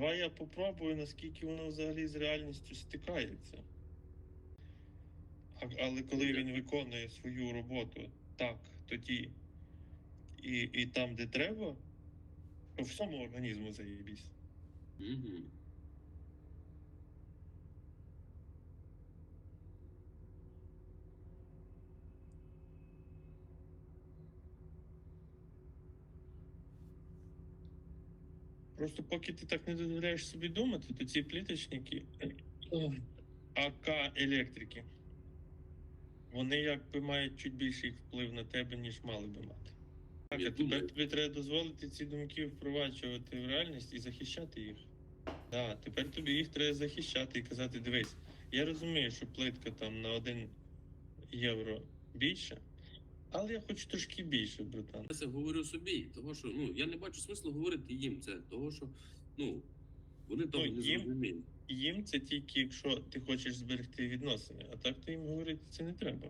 давай я попробую, наскільки воно взагалі з реальністю стикається. А, але коли він виконує свою роботу так, тоді і, і там, де треба, то всьому організму заїбісь. Угу. Просто поки ти так не дозволяєш собі думати, то ці пліточники АК електрики, вони якби мають чуть більший вплив на тебе, ніж мали би мати. Так, а тепер тобі треба дозволити ці думки впроваджувати в реальність і захищати їх. Да, тепер тобі їх треба захищати і казати: дивись, я розумію, що плитка там на 1 євро більше, але я хочу трошки більше, братан. Я це говорю собі, того що ну я не бачу смислу говорити їм це, того що ну вони того Ну, не їм- зрозуміють. Їм це тільки якщо ти хочеш зберегти відносини, а так ти їм говорити це не треба.